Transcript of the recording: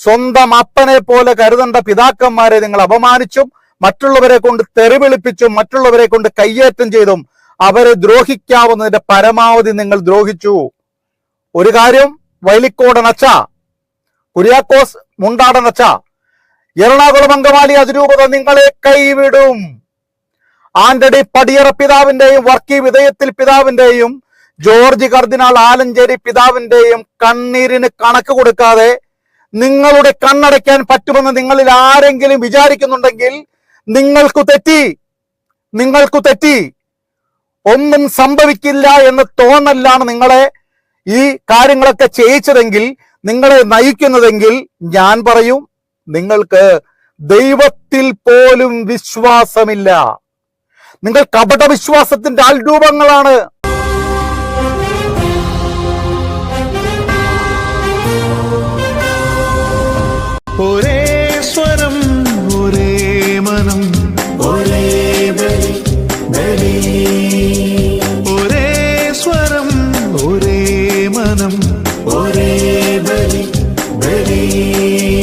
സ്വന്തം അപ്പനെ പോലെ കരുതേണ്ട പിതാക്കന്മാരെ നിങ്ങൾ അപമാനിച്ചും മറ്റുള്ളവരെ കൊണ്ട് തെറിവിളിപ്പിച്ചും മറ്റുള്ളവരെ കൊണ്ട് കയ്യേറ്റം ചെയ്തും അവരെ ദ്രോഹിക്കാവുന്നതിന്റെ പരമാവധി നിങ്ങൾ ദ്രോഹിച്ചു. ഒരു കാര്യം വൈലിക്കോടനച്ച കുര്യാക്കോസ് മുണ്ടാടനച്ച എറണാകുളം അങ്കമാലി അതിരൂപത നിങ്ങളെ കൈവിടും. ആന്റണി പടിയറ പിതാവിന്റെയും വർക്കി വിധേയത്തിൽ പിതാവിന്റെയും ജോർജ് കർദിനാൾ ആലഞ്ചേരി പിതാവിന്റെയും കണ്ണീരിന് കണക്ക് കൊടുക്കാതെ നിങ്ങളുടെ കണ്ണടയ്ക്കാൻ പറ്റുമെന്ന് നിങ്ങളിൽ ആരെങ്കിലും വിചാരിക്കുന്നുണ്ടെങ്കിൽ നിങ്ങൾക്കു തെറ്റി. നിങ്ങൾക്കു തെറ്റി. ഒന്നും സംഭവിക്കില്ല എന്ന് തോന്നലാണ് നിങ്ങളെ ഈ കാര്യങ്ങളൊക്കെ ചെയ്യിച്ചതെങ്കിൽ നിങ്ങളെ നയിക്കുന്നതെങ്കിൽ ഞാൻ പറയും നിങ്ങൾക്ക് ദൈവത്തിൽ പോലും വിശ്വാസമില്ല. നിങ്ങൾ കപട വിശ്വാസത്തിന്റെ ആൾരൂപങ്ങളാണ്. ഒരേ സ്വരം ഒരേ മനം. ഒരേ ബലി ബലി. ഒരേ സ്വരം ഒരേ മനം. ഒരേ ബലി ബലി.